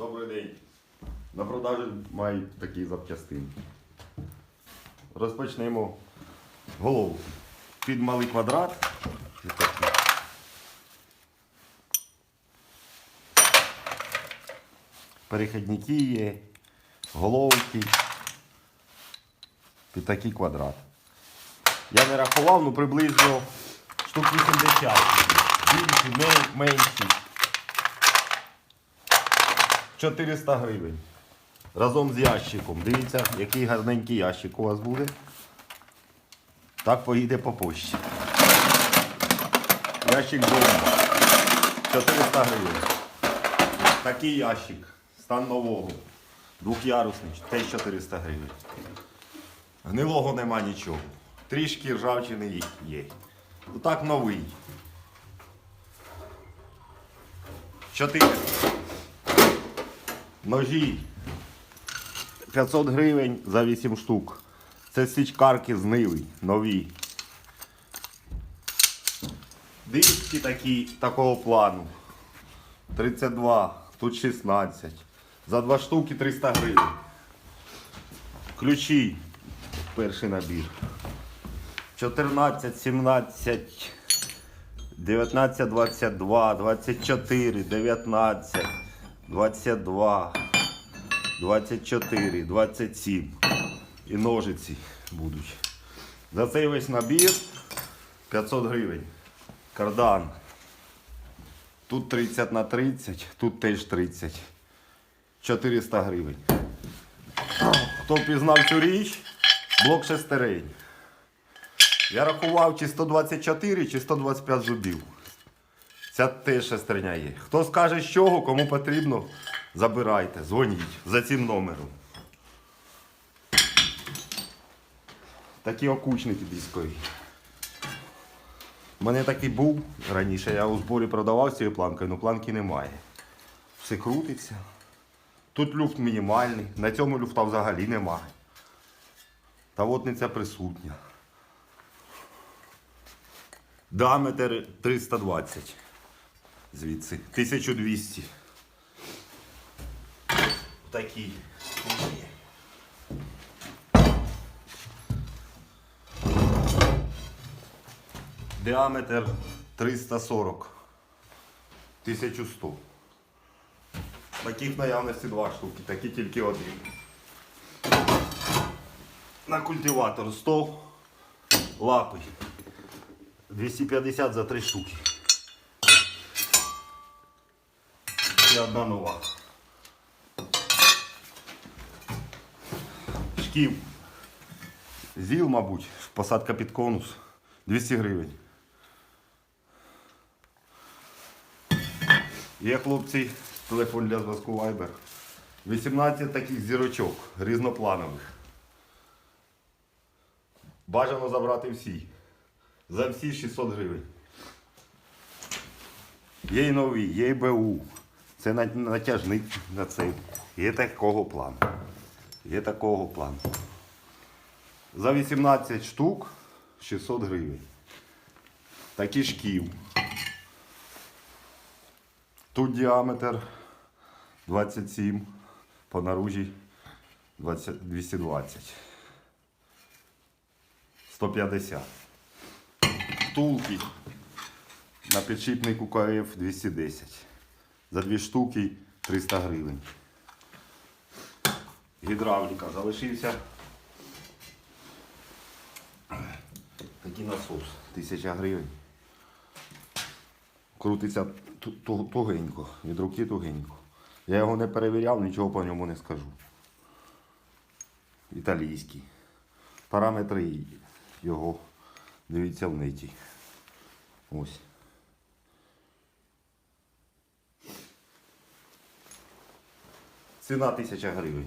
Добрий день. На продажі мають такі запчастинки. Розпочнемо голову. Під малий квадрат. Перехідники є, головки. Під такий квадрат. Я не рахував, ну приблизно штук 80. Більші, менші. 400 гривень. Разом з ящиком. Дивіться, який гарненький ящик у вас буде. Так поїде по почті. Ящик бомба. 400 гривень. Такий ящик. Стан нового. Двохярусний. Теж 400 гривень. Гнилого нема нічого. Трішки ржавчини є. Ну так новий. 400. Ножі 500 гривень за 8 штук. Це січкарки знили, нові. Диски такі, такого плану. 32, тут 16. За 2 штуки 300 гривень. Ключі. Перший набір. 14, 17, 19, 22, 24, 19, 22, 24, 27. І ножиці будуть. За цей весь набір 500 гривень. Кардан. Тут 30 на 30, тут теж 30. 400 гривень. Хто впізнав цю річ, блок шестерень. Я рахував чи 124, чи 125 зубів. Ця теж шестерня є. Хто скаже з чого, кому потрібно, забирайте, дзвоніть за цим номером. Такі окучники дискові. У мене такий був раніше, я у зборі продавав з цією планкою, але планки немає. Все крутиться. Тут люфт мінімальний, на цьому люфта взагалі немає. Та водниця присутня. Діаметр 320. Звідси. 1200. Такі. Діаметр 340. 1100. Таких наявності два штуки, такі тільки один. На культиватор 100 лапи. 250 за три штуки. І одна нова. Шків. Зіл, мабуть, посадка під конус. 200 гривень. Є хлопці, телефон для зв'язку Viber. 18 таких зірочок різнопланових. Бажано забрати всі. За всі 600 гривень. Є й нові, є й БУ. Це на- натяжник на цей. Є такого плану. Є такого плану. За 18 штук 600 гривень. Такий шків. Тут діаметр 27, по наружі 20, 220. 150. Втулки на підшипнику КФ 210. За дві штуки 300 гривень. Гідравліка залишився. Такий насос 1000 гривень. Крутиться ту- ту- тугенько, від руки тугенько. Я його не перевіряв, нічого по ньому не скажу. Італійський. Параметри його дивіться в неті. Ось. Ціна 1000 гривень.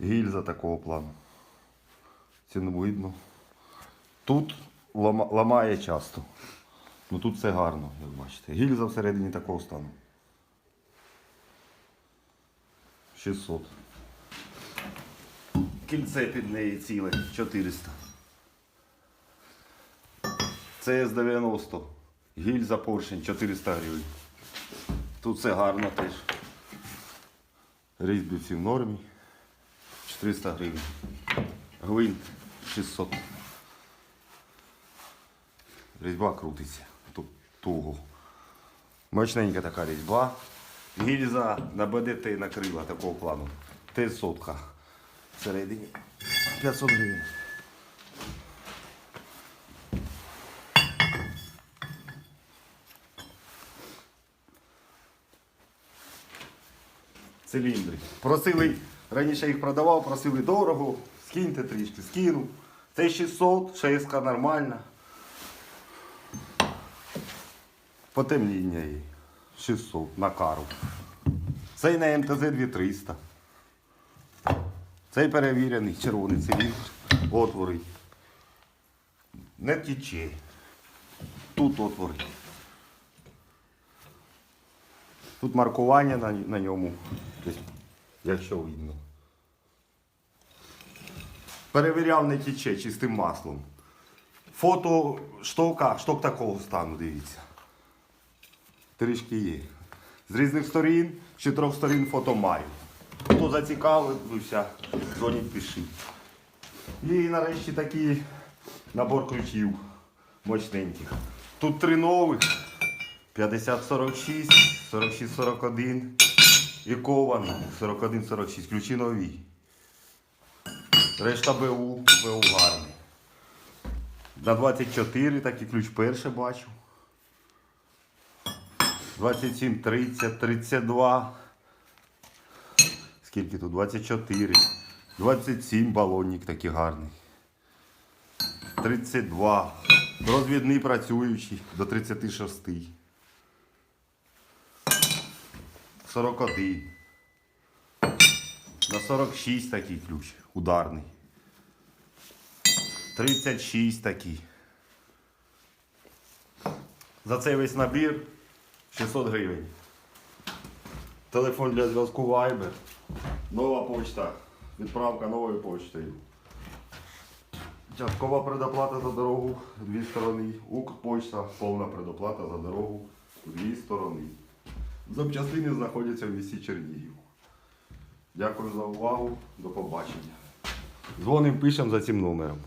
Гільза такого плану. Ціну. Тут ламає часто. Ну тут все гарно, як бачите. Гільза всередині такого стану. 600. Кільце під неї ціле 400. ЦС-90. Гільза поршень 400 гривень. Тут все гарно теж. Різьби всі в нормі. 400 гривень. Гвинт 600. Різьба крутиться. Тут туго. Мощненька така різьба. Гільза на БДТ накрила такого плану. Т сотка. Всередині 500 гривень. Циліндри. Просили, раніше їх продавав, просили дорого, скиньте трішки, скинув. Це 600, шеска нормальна. Потемніння її. 600 на кару. Цей на МТЗ 2300. Цей перевірений червоний циліндр. Отвори. Не тече. Тут отвори. Тут маркування на, на ньому. Десь, Якщо видно. Перевіряв не тече чистим маслом. Фото штока, шток такого стану, дивіться. Трішки є. З різних сторін, з чотирьох сторін фото маю. Хто зацікавився, дзвоніть пишіть. І нарешті такий набор ключів мощненьких. Тут три нових. 5046, 4641 і кована 4146. Ключі нові. Решта БУ, БУ гарний. На 24 такий ключ перше бачу. 27, 30, 32. Скільки тут? 24. 27 балонник такий гарний. 32. Розвідний працюючий до 36. 41. На 46 такий ключ. Ударний. 36 такий. За цей весь набір 600 гривень. Телефон для зв'язку Viber. Нова почта. Відправка новою почтою. Часткова предоплата за дорогу дві сторони. Укрпочта, повна предоплата за дорогу дві сторони. Запчастини знаходяться в місті Чернігів. Дякую за увагу. До побачення. Дзвоним, пишемо за цим номером.